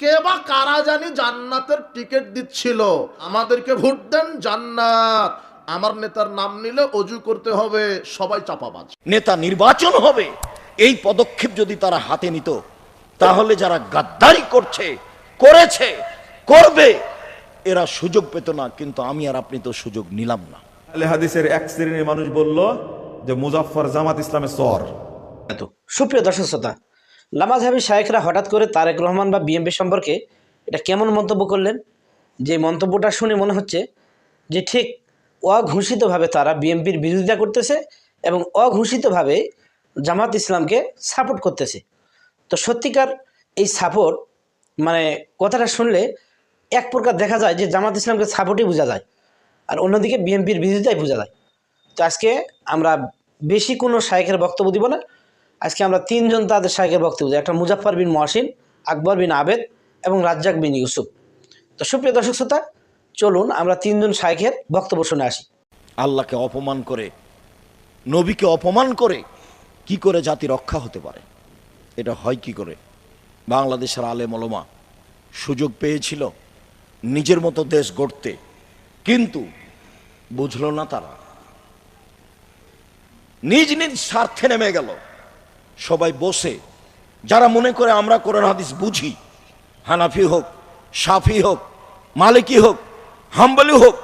কে বা কারা জানি জান্নাতের টিকিট দিচ্ছিল? আমাদেরকে ভোট দেন জান্নাত। আমার নেতার নাম নিলে অজু করতে হবে সবাই চাপাবাজ। নেতা নির্বাচন হবে। এই পদক্ষেপ যদি তারা হাতে নিত তাহলে যারা গাদ্দারি করছে করেছে করবে এরা সুযোগ পেত না কিন্তু আমি আর আপনি তো সুযোগ নিলাম না। আলে হাদিসের এক শ্রেণির মানুষ বলল যে মুজাফফর জামাত ইসলামের সর সুপ্রিয় দর্শক শ্রোতা লামাজ হাবি শায়েখরা হঠাৎ করে তারেক রহমান বা বিএমপি সম্পর্কে এটা কেমন মন্তব্য করলেন? যে মন্তব্যটা শুনে মনে হচ্ছে যে ঠিক অঘোষিতভাবে তারা বিএমপির বিরোধিতা করতেছে এবং অঘোষিতভাবে জামাত ইসলামকে সাপোর্ট করতেছে। তো সত্যিকার এই সাপোর্ট মানে কথাটা শুনলে এক প্রকার দেখা যায় যে জামাত ইসলামকে সাপোর্টই বোঝা যায় আর অন্যদিকে বিএমপির বিরোধিতাই বোঝা যায়। তো আজকে আমরা বেশি কোনো শায়েখের বক্তব্য দিব না। আজকে আমরা তিনজন তাদের শায়েখের বক্তব্য একটা মুজাফর বিন মহসিন, আকবর বিন আবেদ এবং রাজ্জাক বিন ইউসুফ। তো সুপ্রিয় দর্শক শ্রোতা, চলুন আমরা তিনজন শায়েখের বক্তব্য শুনে আসি। আল্লাহকে অপমান করে, নবীকে অপমান করে কি করে জাতি রক্ষা হতে পারে? এটা হয় কি করে? বাংলাদেশের আলেম ওলমা সুযোগ পেয়েছিল নিজের মতো দেশ গড়তে, কিন্তু বুঝলো না তারা। নিজ নিজ স্বার্থে নেমে গেল। সবাই বসে। যারা মনে করে আমরা কোরআন হাদিস বুঝি, হানাফি হোক, সাফি হোক, মালিকি হোক, হাম্বলি হোক,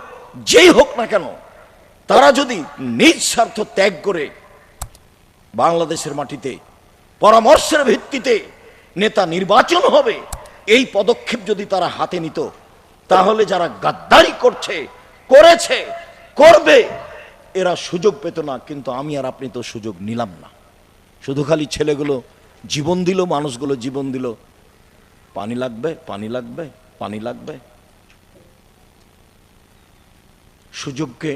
যেই হোক না কেন, তারা যদি নিজ স্বার্থ ত্যাগ করে বাংলাদেশের মাটিতে, পরামর্শের ভিত্তিতে নেতা নির্বাচন হবে, এই পদক্ষেপ যদি তারা হাতে নিত, তাহলে যারা গাদ্দারি করছে, করেছে, করবে, এরা সুযোগ পেত না, কিন্তু আমি আর আপনি তো সুযোগ নিলাম না। শুধু খালি ছেলেগুলো জীবন দিল, মানুষগুলো জীবন দিল। পানি লাগবে পানি লাগবে পানি লাগবে। সুযোগকে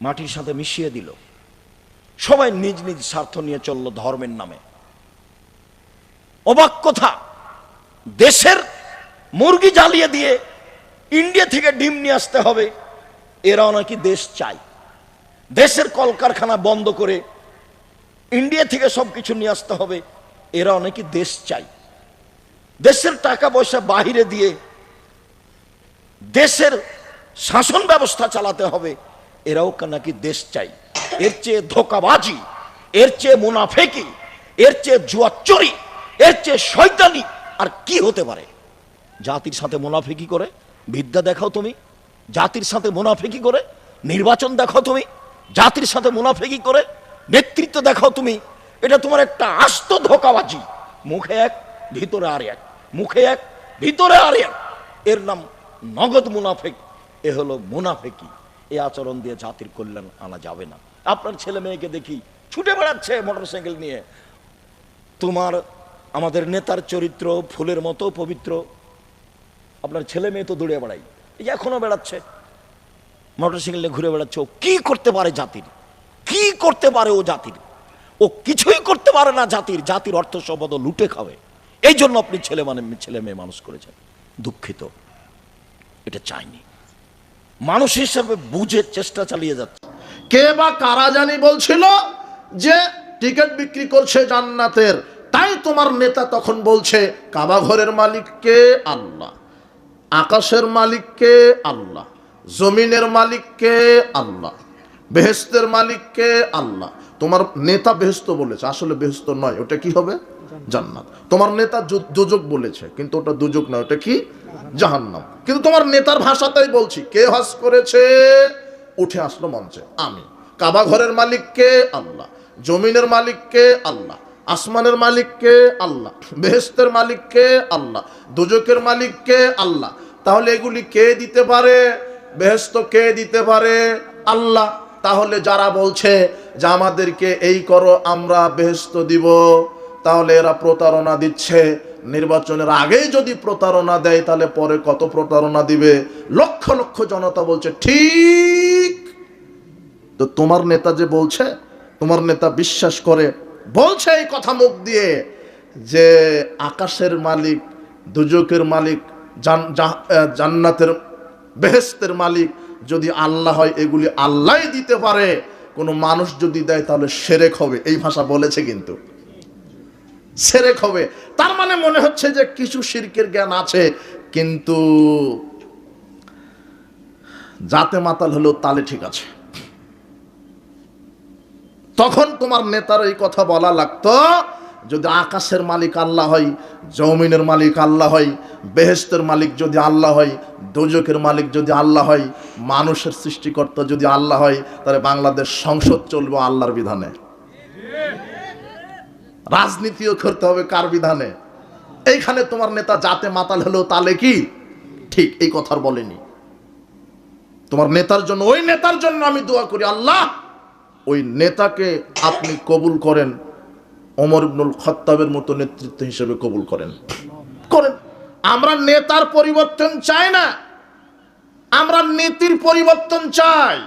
মাটির সাথে মিশিয়ে দিল। সবাই নিজ নিজ স্বার্থ নিয়ে চলল ধর্মের নামে। অবাক কথা, দেশের মুরগি জ্বালিয়ে দিয়ে ইন্ডিয়া থেকে ডিম নিয়ে আসতে হবে, এরাও নাকি দেশ চাই দেশের কলকারখানা বন্ধ করে ইন্ডিয়া থেকে সব কিছু নিয়ে আসতে হবে। এরাও নাকি দেশ চাই। দেশের টাকা পয়সা বাহিরে দিয়ে দেশের শাসন ব্যবস্থা চালাতে হবে। এরাও নাকি দেশ চাই। এর চেয়ে ধোকাবাজি, এর চেয়ে মুনাফেকি, এর চেয়ে জুয়াচুরি এর চেয়ে শয়তানি আর কি হতে পারে? জাতির সাথে মুনাফেকি করে বিদ্যা দেখাও তুমি। জাতির সাথে মুনাফেকি করে নির্বাচন দেখাও তুমি। জাতির সাথে মুনাফেকি করে নেতৃত্ব দেখাও তুমি। এটা তোমার একটা আস্ত ধোকাবাজি। মুখে এক, ভিতরে আর এক। মুখে এক, ভিতরে আর এক। এর নাম নগদ মুনাফেক। এ হলো মুনাফেকি। এ আচরণ দিয়ে জাতির কল্যাণ আনা যাবে না। আপনার ছেলে মেয়েকে দেখি ছুটে বেড়াচ্ছে মোটরসাইকেল নিয়ে। তোমার, আমাদের নেতার চরিত্র ফুলের মতো পবিত্র। আপনার ছেলে মেয়ে তো দৌড়ে বেড়াই এই যে এখনও বেড়াচ্ছে। নিয়ে ঘুরে বেড়াচ্ছে। কি করতে পারে জাতির? কি করতে পারে ও জাতির? ও কিছুই করতে পারে না জাতির। জাতির অর্থ সম্পদ লুটে খাবে। এই জন্য আপনি ছেলে মানে ছেলে মেয়ে মানুষ করেছেন। দুঃখিত। এটা চাইনি। মানুষ হিসাবে বুঝে চেষ্টা চালিয়ে যাচ্ছে। কে বা কারা জানি বলছিল যে টিকিট বিক্রি করছে জান্নাতের। তাই তোমার নেতা তখন বলছে, কাবা ঘরের মালিককে আল্লাহ। আকাশের মালিককে আল্লাহ। জমিনের মালিককে আল্লাহ। বেহেস্তের মালিককে আল্লাহ। তোমার নেতা বেহেস্ত বলেছে আসলে বেহেস্ত নয় ওটা কি হবে? জান্নাত। তোমার নেতা দু- দুজক বলেছে কিন্তু ওটা দুজক নয় ওটা কি? জাহান্নাম। কিন্তু তোমার নেতার ভাষাতেই বলছি কে হজ করেছে? উঠে আসলো মঞ্চে আমি। কাবা ঘরের মালিককে আল্লাহ জমিনের মালিককে আল্লাহ আসমানের মালিককে আল্লাহ বেহেস্তের মালিককে আল্লাহ দুজকের মালিককে আল্লাহ। তাহলে এগুলি কে দিতে পারে? বেহেস্ত কে দিতে পারে? আল্লাহ। তাহলে যারা বলছে যে আমাদেরকে এই করো, আমরা বেহেস্ত দিব, তাহলে এরা প্রতারণা দিচ্ছে। নির্বাচনের আগেই যদি প্রতারণা দেয়, তাহলে পরে কত প্রতারণা দিবে? লক্ষ লক্ষ জনতা বলছে, ঠিক। তো তোমার নেতা যে বলছে, তোমার নেতা বিশ্বাস করে, বলছে এই কথা মুখ দিয়ে যে আকাশের মালিক, দুজকের মালিক জান্নাতের বেহেস্তের মালিক যদি আল্লাহ হয়, এগুলি আল্লাহ দিতে পারে। কোনো মানুষ যদি দেয়, তাহলে সেরেক হবে। এই ভাষা বলেছে কিন্তু। সেরেক হবে। তার মানে মনে হচ্ছে যে কিছু শিরকের জ্ঞান আছে, কিন্তু যাতে মাতাল হলেও তালে ঠিক আছে। তখন তোমার নেতার এই কথা বলা লাগতো যদি আকাশের মালিক আল্লাহ হয়, জমিনের মালিক আল্লাহ হয় বেহেস্তের মালিক যদি আল্লাহ হয় দোজকের মালিক যদি আল্লাহ হয়, মানুষের সৃষ্টিকর্তা যদি আল্লাহ হয়, তাহলে বাংলাদেশ সংসদ চলবে আল্লাহর বিধানে। রাজনীতিও করতে হবে কার বিধানে? এইখানে তোমার নেতা জাতে মাতাল হলেও তালে কি? ঠিক, এই কথার বলেনি। তোমার নেতার জন্য, ওই নেতার জন্য আমি দোয়া করি, আল্লাহ, ওই নেতাকে আপনি কবুল করেন ওমর ইবনুল খত্তাবের মতো নেতৃত্ব হিসেবে কবুল করেন। করেন। আমরা নেতার পরিবর্তন চাই না। আমরা নীতির পরিবর্তন চাই।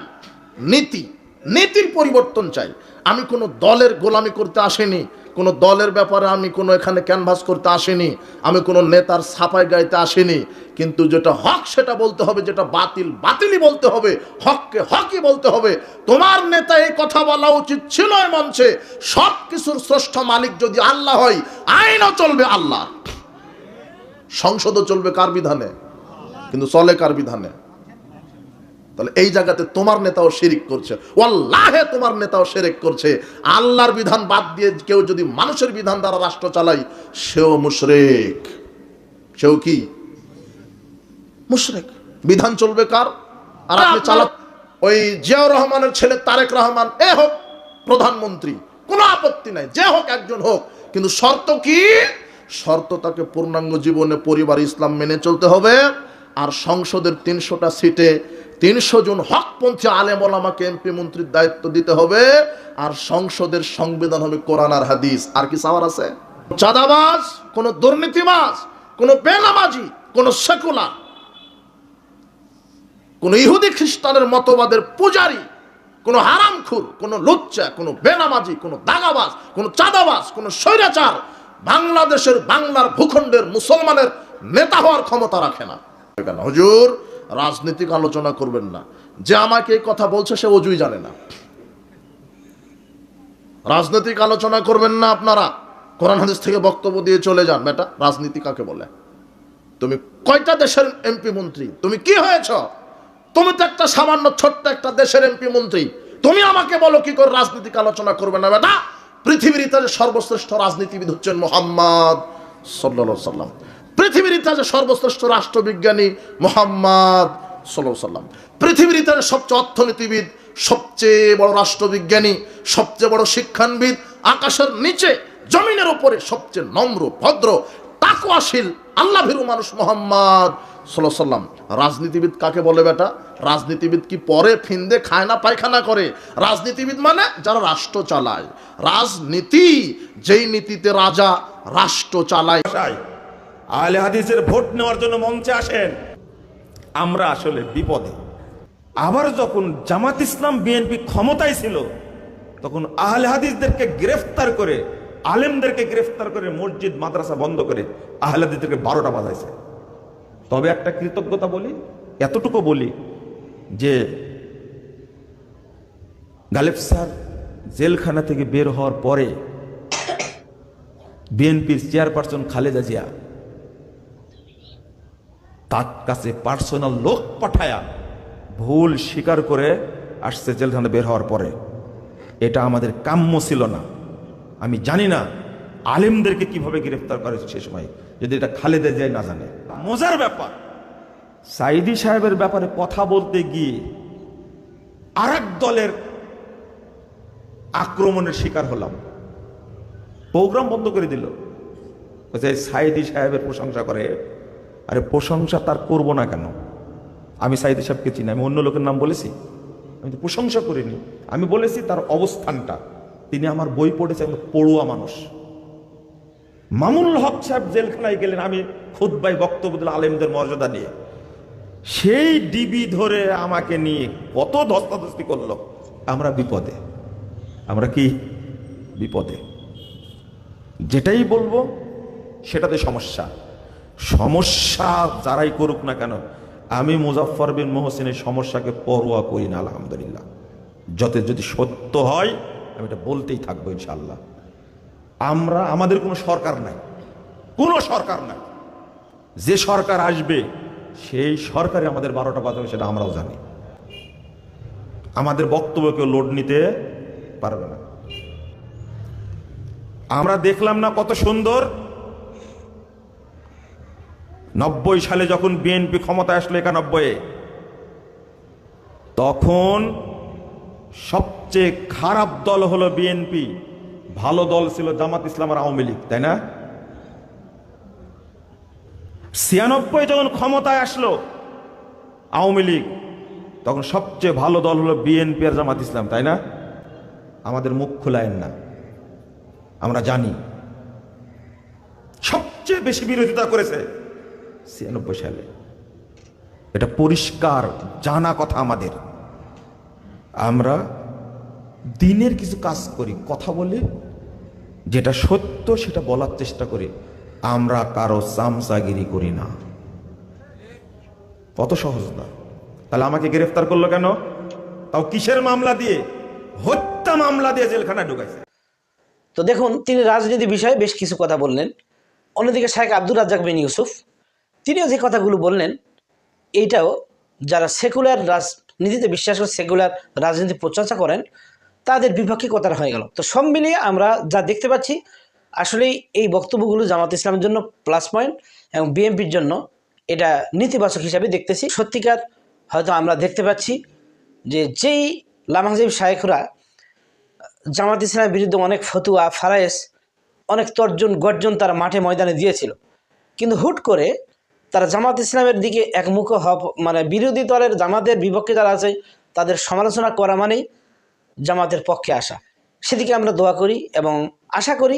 নীতি। নীতির পরিবর্তন চাই। আমি কোনো দলের গোলামি করতে আসিনি। কোনো দলের ব্যাপারে আমি কোনো এখানে ক্যানভাস করতে আসিনি, আমি কোনো নেতার ছাপাই গাইতে আসিনি, কিন্তু যেটা হক সেটা বলতে হবে, যেটা বাতিল বাতিলই বলতে হবে, হককে হকই বলতে হবে। তোমার নেতা এই কথা বলা উচিত ছিল মঞ্চে সব কিছুর শ্রেষ্ঠ মালিক যদি আল্লাহ হয়, আইনও চলবে আল্লাহ। সংসদও চলবে কার বিধানে? কিন্তু চলে কার বিধানে? তাহলে এই জায়গাতে তোমার নেতাও শিরিক করছে। ওয়াল্লাহে তোমার নেতাও শিরিক করছে। আল্লাহর বিধান বাদ দিয়ে কেউ যদি মানুষের বিধান দ্বারা রাষ্ট্র চালায় সেও মুশরিক। সেও কি? মুশরিক। বিধান চলবে কার? আর আপনি চালা ওই জিয়াউর রহমানের ছেলে তারেক রহমান এ হোক প্রধানমন্ত্রী কোনো আপত্তি নাই যে হোক একজন হোক। কিন্তু শর্ত কি? শর্ত তাকে পূর্ণাঙ্গ জীবনে পরিবার ইসলাম মেনে চলতে হবে। আর সংসদের তিনশোটা সিটে তিনশো জন হকপন্থী আলেম ওলামাকে এমপি মন্ত্রীর দায়িত্ব দিতে হবে, আর সংসদের সংবিধান হবে কোরআন আর হাদিস। আর কি সাওয়ার আছে? চাঁদাবাজ, কোন দুর্নীতিবাজ, কোন বেনামাজি, কোন সেকুলার, কোন ইহুদি খ্রিস্টানের মতবাদের পূজারী, কোন হারামখুর, কোন লুচ্চা, কোন বেনামাজি, কোন দাগাবাজ, কোন চাঁদাবাজ, কোন স্বৈরাচার বাংলাদেশের বাংলার ভূখণ্ডের মুসলমানের নেতা হওয়ার ক্ষমতা রাখে না। হুজুর রাজনৈতিক আলোচনা করবেন না। যে আমাকে এই কথা বলছে, সে অজুই জানে না। রাজনৈতিক আলোচনা করবেন না আপনারা। কোরআন হাদিস থেকে বক্তব্য দিয়ে চলে যান। বেটা, রাজনীতি কাকে বলে? তুমি কয়টা দেশের এমপি মন্ত্রী? তুমি কি হয়েছ? তুমি তো একটা সামান্য ছোট্ট একটা দেশের এমপি মন্ত্রী। তুমি আমাকে বলো কি করে রাজনীতিক আলোচনা করবে না, বেটা? পৃথিবীর ইতিহাসে সর্বশ্রেষ্ঠ রাজনীতিবিদ হচ্ছেন মোহাম্মদ সাল্লা সাল্লাম পৃথিবীর ইতিহাসে সর্বশ্রেষ্ঠ রাষ্ট্রবিজ্ঞানী মোহাম্মদ সাল্লাম পৃথিবীর ইতিহাসে সবচেয়ে অর্থনীতিবিদ, সবচেয়ে বড় রাষ্ট্রবিজ্ঞানী, সবচেয়ে বড় শিক্ষানবিদ, আকাশের নিচে, জমিনের উপরে সবচেয়ে নম্র, ভদ্র তাকুয়াশীল আল্লাহ ভীরু মানুষ মোহাম্মদ সাল্লাম রাজনীতিবিদ কাকে বলে বেটা? রাজনীতিবিদ কি পরে ফিন্দে খায় না পায়খানা করে? রাজনীতিবিদ মানে যারা রাষ্ট্র চালায়। রাজনীতি, যেই নীতিতে রাজা রাষ্ট্র চালায়। আহলে হাদিসের ভোট নেওয়ার জন্য মঞ্চে আসেন। আমরা আসলে বিপদে। আবার যখন জামাত ইসলাম বিএনপি ক্ষমতায় ছিল, তখন আহলে হাদিসদেরকে গ্রেফতার করে, আলেমদেরকে গ্রেফতার করে মসজিদ, মাদ্রাসা বন্ধ করে আহলে হাদিসদেরকে বারোটা বাজাইছে। তবে একটা কৃতজ্ঞতা বলি, এতটুকু বলি যে গালেব স্যার জেলখানা থেকে বের হওয়ার পরে বিএনপির চেয়ারপারসন খালেদা জিয়া তার কাছে পার্সোনাল লোক পাঠায়া ভুল স্বীকার করে আসছে জেলখানা বের হওয়ার পরে। এটা আমাদের কাম্য ছিল না। আমি জানি না আলেমদেরকে কীভাবে গ্রেফতার করে সে সময়। যদি এটা খালেদা যায় না জানে। মজার ব্যাপার। সাইদি সাহেবের ব্যাপারে কথা বলতে গিয়ে আর দলের আক্রমণের শিকার হলাম। প্রোগ্রাম বন্ধ করে দিল। সাইদি সাহেবের প্রশংসা করে আরে প্রশংসা তার করব না কেন? আমি সাইদি সাহেবকে চিনি, আমি অন্য লোকের নাম বলেছি। আমি তো প্রশংসা করিনি। আমি বলেছি তার অবস্থানটা। তিনি আমার বই পড়েছে আমি পড়ুয়া মানুষ। মামুনুল হক সাহেব জেলখানায় গেলেন আমি খুদ্বাই বক্তব্য দিল আলেমদের মর্যাদা নিয়ে। সেই ডিবি ধরে আমাকে নিয়ে কত ধস্তাধস্তি করল। আমরা বিপদে। আমরা কি বিপদে? যেটাই বলব, সেটাতে সমস্যা। সমস্যা যারাই করুক না কেন, আমি মুজাফর বিন মোহসিনের সমস্যাকে পরোয়া করি না, আলহামদুলিল্লাহ। যত যদি সত্য হয়, আমি এটা বলতেই থাকব ইনশাল্লাহ আমরা, আমাদের কোনো সরকার নাই। কোনো সরকার নাই। যে সরকার আসবে, সেই সরকারে আমাদের বারোটা বাজাবে, সেটা আমরাও জানি। আমাদের বক্তব্য কেউ লোড নিতে পারবে না। আমরা দেখলাম না কত সুন্দর নব্বই সালে যখন বিএনপি ক্ষমতায় আসলো একানব্বইয়ে, তখন সবচেয়ে খারাপ দল হলো বিএনপি। ভালো দল ছিল জামাত ইসলাম আর আওয়ামী লীগ, তাই না? ছিয়ানব্বই যখন ক্ষমতায় আসলো আওয়ামী লীগ, তখন সবচেয়ে ভালো দল হলো বিএনপি আর জামাত ইসলাম, তাই না? আমাদের মুখ খোলায়েন না। আমরা জানি। সবচেয়ে বেশি বিরোধিতা করেছে ছিয়ানব্বই সালে। এটা পরিষ্কার, জানা কথা আমাদের। আমরা দিনের কিছু কাজ করি, কথা বলি, যেটা সত্য সেটা বলার চেষ্টা করি। আমরা কারও চামচাগিরি করি না। কত সহজ না। তাহলে আমাকে গ্রেফতার করল কেন? তাও কিসের মামলা দিয়ে? হত্যা মামলা দিয়ে জেলখানায় ঢুকাইছে। তো দেখুন, তিনি রাজনীতি বিষয়ে বেশ কিছু কথা বললেন। অন্যদিকে শাহেখ আব্দুর রাজ্জাক বিন ইউসুফ তিনিও যে কথাগুলো বললেন এইটাও যারা সেকুলার রাজনীতিতে বিশ্বাস করে সেকুলার রাজনীতি প্রচর্চা করেন, তাদের বিপক্ষে কথা হয়ে গেল। তো সব মিলিয়ে আমরা যা দেখতে পাচ্ছি, আসলেই এই বক্তব্যগুলো জামাত ইসলামের জন্য প্লাস পয়েন্ট এবং বিএনপির জন্য এটা নেতিবাচক হিসাবে দেখতেছি। সত্যিকার হয়তো আমরা দেখতে পাচ্ছি যে যেই লামাহজিব শায়েখরা জামাত ইসলামের বিরুদ্ধে অনেক ফতুয়া, ফারায়েস, অনেক তর্জন গর্জন তারা মাঠে ময়দানে দিয়েছিল। কিন্তু হুট করে তারা জামাত ইসলামের দিকে একমুখ হওয়া মানে বিরোধী দলের জামাতের বিপক্ষে যারা আছে, তাদের সমালোচনা করা মানেই জামাতের পক্ষে আসা। সেদিকে আমরা দোয়া করি এবং আশা করি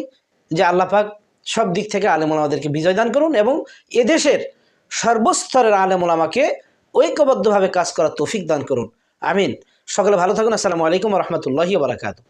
যে আল্লাহ পাক সব দিক থেকে আলেমুলামাদেরকে বিজয় দান করুন এবং এদেশের সর্বস্তরের আলেমুলামাকে ঐক্যবদ্ধভাবে কাজ করার তৌফিক দান করুন। আমিন। সকলে ভালো থাকুন। আসসালামু আলাইকুম রহমতুল্লাহি বারাকাতু